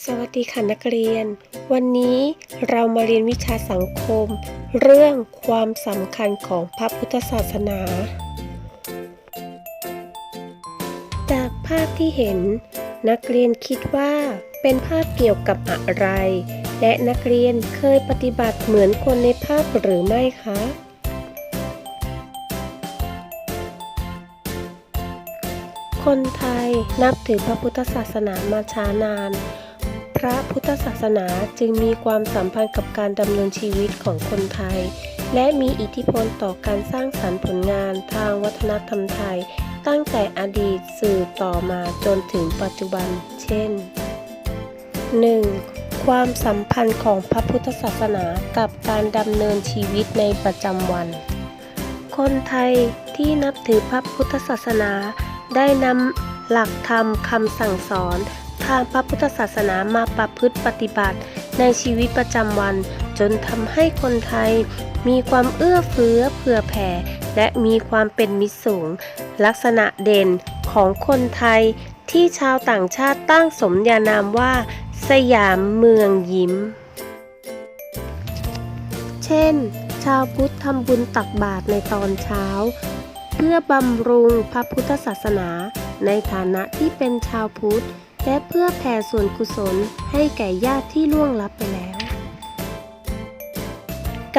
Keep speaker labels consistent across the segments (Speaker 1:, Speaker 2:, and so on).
Speaker 1: สวัสดีค่ะนักเรียน วันนี้เรามาเรียนวิชาสังคม เรื่องความสำคัญของพระพุทธศาสนา จากภาพที่เห็น นักเรียนคิดว่าเป็นภาพเกี่ยวกับอะไร และนักเรียนเคยปฏิบัติเหมือนคนในภาพหรือไม่คะ คนไทยนับถือพระพุทธศาสนามาช้านาน ระพุทธศาสนาจึงมีความสัมพันธ์กับการดำเนินชีวิตของคนไทย และมีอิทธิพลต่อการสร้างสรรค์ผลงานทางวัฒนธรรมไทย ตั้งแต่อดีตสื่อต่อมาจนถึงปัจจุบัน เช่น 1. ความสัมพันธ์ของพระพุทธศาสนากับการดำเนินชีวิตในประจำวัน คนไทยที่นับถือพระพุทธศาสนาได้นำหลักธรรมคำสั่งสอน ทางพระพุทธศาสนามาประพฤติปฏิบัติ ในชีวิตประจำวัน จนทำให้คนไทย มีความเอื้อเฟื้อเผื่อแผ่ และมีความเป็นมิตรสูง ลักษณะเด่นของคนไทยที่ชาวต่างชาติตั้งสมญานามว่า สยามเมืองยิ้ม เช่น ชาวพุทธทำบุญตักบาตรในตอนเช้า เพื่อบำรุงพระพุทธศาสนาในฐานะที่เป็นชาวพุทธ และเพื่อแผ่ส่วนกุศลให้แก่ญาติที่ล่วงลับไปแล้ว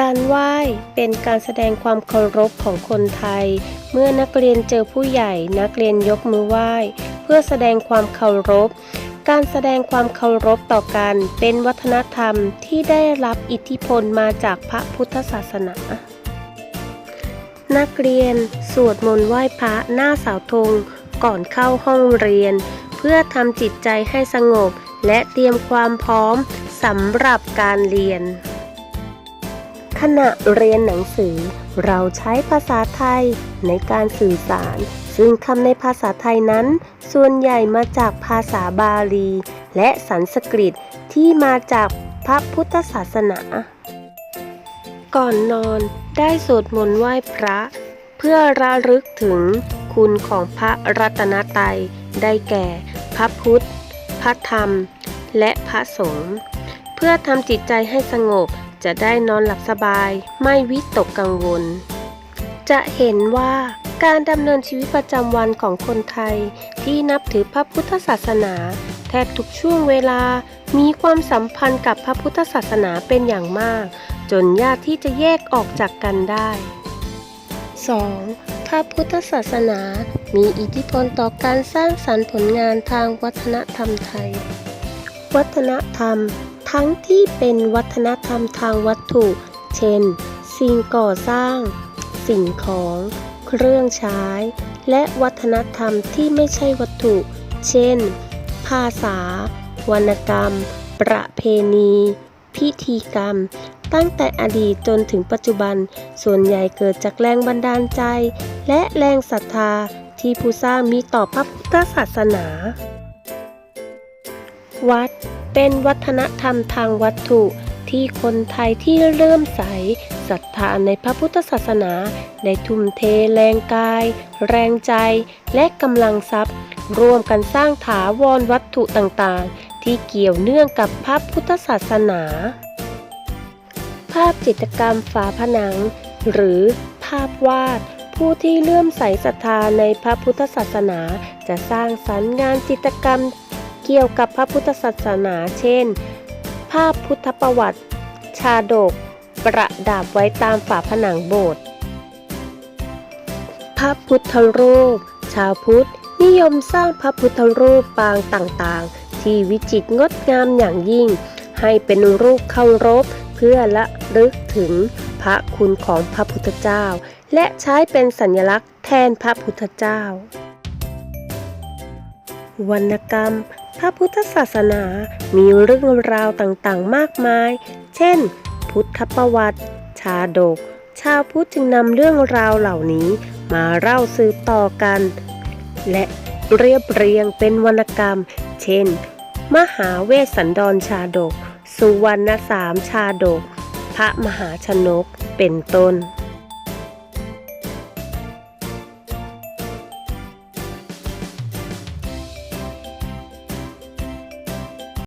Speaker 1: การไหว้เป็นการแสดงความเคารพของคนไทย เมื่อนักเรียนเจอผู้ใหญ่นักเรียนยกมือไหว้ เพื่อแสดงความเคารพ การแสดงความเคารพต่อกันเป็นวัฒนธรรมที่ได้รับอิทธิพลมาจากพระพุทธศาสนานักเรียนสวดมนต์ไหว้พระหน้าเสาธงก่อนเข้าห้องเรียน พื่อทำจิตใจให้สงบ และเตรียมความพร้อมสำหรับการเรียน ขณะเรียนหนังสือ เราใช้ภาษาไทยในการสื่อสาร ซึ่งคำในภาษาไทยนั้น ส่วนใหญ่มาจากภาษาบาลี และสันสกฤตที่มาจากพระพุทธศาสนา ก่อนนอนได้สวดมนต์ไหว้พระ เพื่อระลึกถึงคุณของพระรัตนตรัย ได้แก่ พระพุทธ พระธรรม และพระสงฆ์ เพื่อทำจิตใจให้สงบจะได้นอนหลับสบายไม่วิตกกังวล จะเห็นว่าการดำเนินชีวิตประจำวันของคนไทย ที่นับถือพระพุทธศาสนา แทบทุกช่วงเวลามีความสัมพันธ์กับพระพุทธศาสนาเป็นอย่างมาก จนยากที่จะแยกออกจากกันได้ 2. พระพุทธศาสนา มีอิทธิพลต่อการสร้างสรรค์ผลงานทางวัฒนธรรมไทย วัฒนธรรม ทั้งที่เป็นวัฒนธรรมทางวัตถุ เช่น สิ่งก่อสร้าง สิ่งของ เครื่องใช้ และวัฒนธรรมที่ไม่ใช่วัตถุ เช่น ภาษา วรรณกรรม ประเพณี พิธีกรรมตั้งแต่อดีตจนถึงปัจจุบัน ส่วนใหญ่เกิดจากแรงบันดาลใจ และแรงศรัทธา ที่ผู้สร้างมีต่อพระพุทธศาสนา วัดเป็นวัฒนธรรมทางวัตถุที่คนไทยที่เริ่มใสศรัทธาในพระพุทธศาสนา ได้ทุ่มเทแรงกาย แรงใจ และกำลังทรัพย์ ร่วมกันสร้างถาวรวัตถุต่างๆ ที่เกี่ยวเนื่องกับพระพุทธศาสนา ภาพจิตรกรรมฝาผนัง หรือภาพวาด ผู้ที่เลื่อมใสศรัทธาในพระพุทธศาสนา จะสร้างสรรค์งานจิตรกรรมเกี่ยวกับพระพุทธศาสนาเช่น ภาพพุทธประวัติ ชาดก ประดับไว้ตามฝาผนังโบสถ์พระพุทธรูป ชาวพุทธ นิยมสร้างพระพุทธรูปปางต่างๆ ที่วิจิตรงดงามอย่างยิ่ง ให้เป็นรูปเคารพเพื่อละลึกถึงพระคุณของพระพุทธเจ้า และใช้เป็นสัญลักษณ์แทนพระพุทธเจ้า วรรณกรรม พระพุทธศาสนามีเรื่องราวต่างๆ มากมาย เช่น พุทธประวัติ ชาดก ชาวพุทธจึงนำเรื่องราวเหล่านี้มาเล่าสืบต่อกัน และเรียบเรียงเป็นวรรณกรรม เช่น มหาเวสสันดรชาดก สุวรรณสามชาดก พระมหาชนก เป็นต้น